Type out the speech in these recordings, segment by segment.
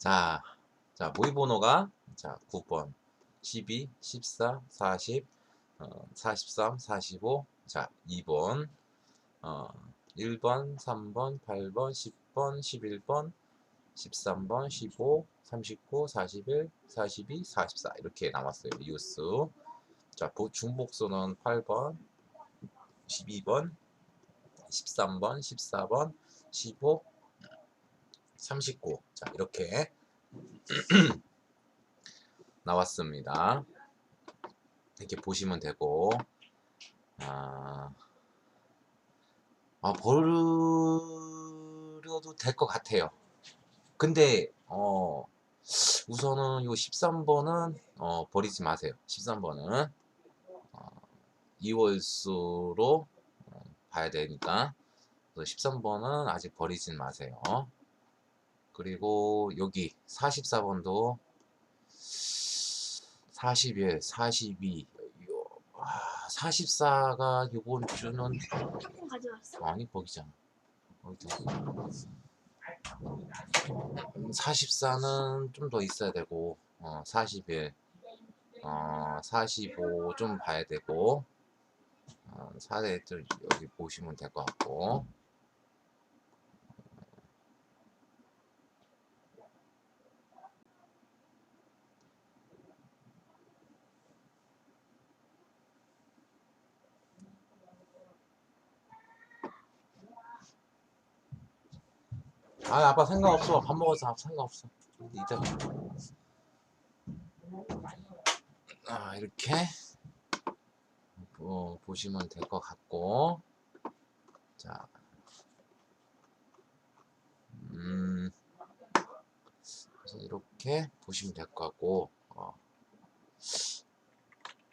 자, 자, 모의 번호가 자, 9번, 12, 14, 40, 어, 43, 45, 자, 2번, 어, 1번, 3번, 8번, 10번, 11번, 13번, 15, 39, 41, 42, 44 이렇게 남았어요. 이웃수. 자, 보- 중복수는 8번, 12번, 13번, 14번, 15, 39. 자, 이렇게 나왔습니다. 이렇게 보시면 되고, 아, 아 버려도 될 것 같아요. 근데, 어, 우선은 요 13번은, 어, 버리지 마세요. 13번은, 어, 2월수로 어, 봐야 되니까, 13번은 아직 버리진 마세요. 그리고 여기 44번도 41, 42, 요, 아, 44가 이번 주는? 아니 거기잖아. 거기 44는 좀 더 있어야 되고, 어, 41, 어, 45 좀 봐야 되고, 어, 4대들 여기 보시면 될 것 같고, 아 아빠 상관없어. 밥 먹어서 상관없어. 이따 아 이렇게. 어, 보시면 될 것 같고. 자. 음, 이렇게 보시면 될 것 같고. 어.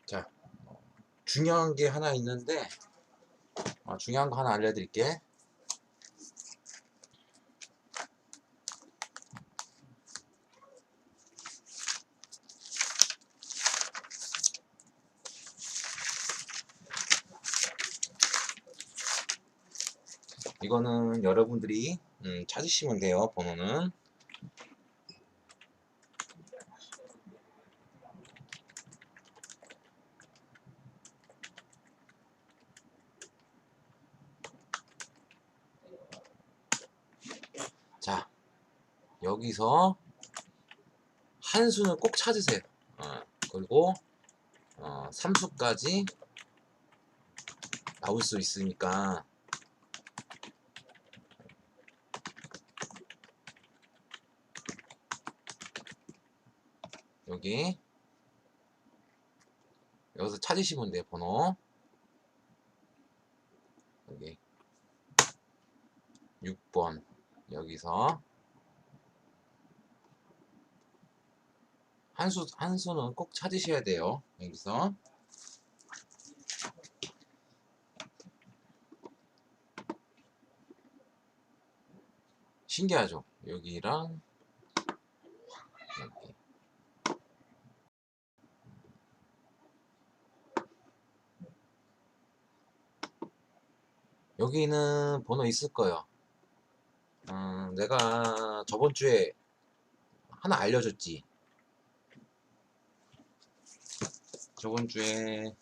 자. 어, 중요한 게 하나 있는데. 어, 중요한 거 하나 알려드릴게 이거는 여러분들이 음, 찾으시면 돼요 번호는. 자 여기서 한 수는 꼭 찾으세요. 어, 그리고 어, 3수까지 나올 수 있으니까 여기. 여기서 찾으시면 돼요 번호. 여기. 6번. 여기서. 한수 한수는 꼭 찾으셔야 돼요 여기서. 신기하죠? 여기랑 여기 여기는 번호 있을 거예요. 음, 내가 저번 주에 하나 알려줬지. 저번 주에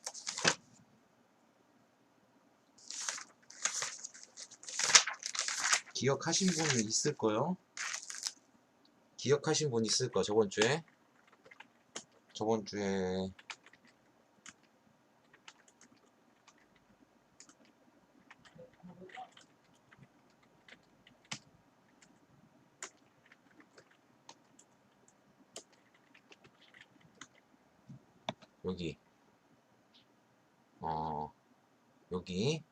기억하신 분 있을 거요. 기억하신 분 있을 거 저번 주에 저번 주에 여기 어 여기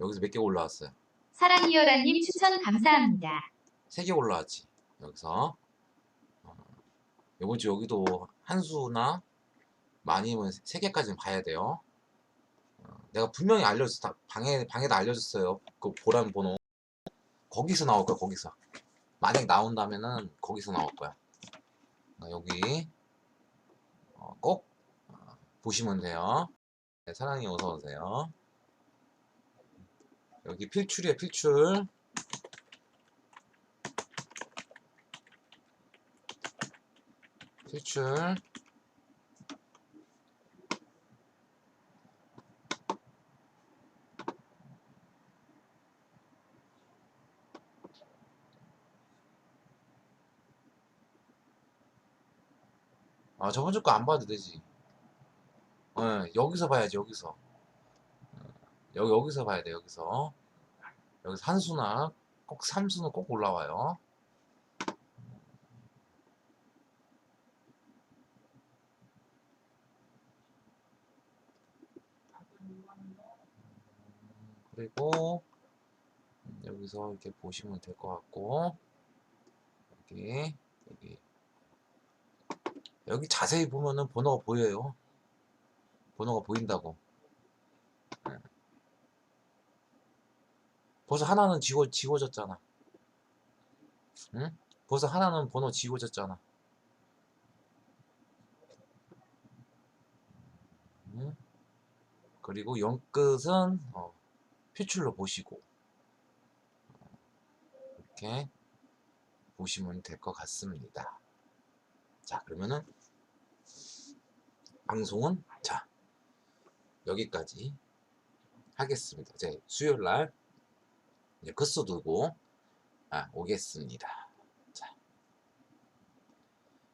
여기서 몇 개 올라왔어요. 사랑이여라님 추천 감사합니다. 세 개 올라왔지. 여기서 어, 주 여기도 한 수나 많이면 세 개까지는 봐야 돼요. 어, 내가 분명히 알려줬어. 다- 방에 방에다 알려줬어요. 그 보라는 번호 거기서 나올 거야. 거기서 만약 나온다면은 거기서 나올 거야. 어, 여기 어, 꼭 어, 보시면 돼요. 네, 사랑이 어서오세요. 여기 필출이에요, 필출. 필출. 아 저번 주 거 안 봐도 되지. 어, 여기서 봐야지 여기서. 어, 여기 여기서 봐야 돼 여기서. 여기서 한수나 꼭 삼수는 꼭 올라와요. 그리고 음, 여기서 이렇게 보시면 될 것 같고 여기 여기 여기 자세히 보면은 번호가 보여요 번호가 보인다고 예. 벌써 하나는 지워, 지워졌잖아 응? 벌써 하나는 번호 지워졌잖아 응? 그리고 연끝은 어, 필출로 보시고 이렇게 보시면 될 것 같습니다. 자 그러면은 방송은 자 여기까지 하겠습니다. 이제 수요일 날 이제 끝수 두고 아, 오겠습니다.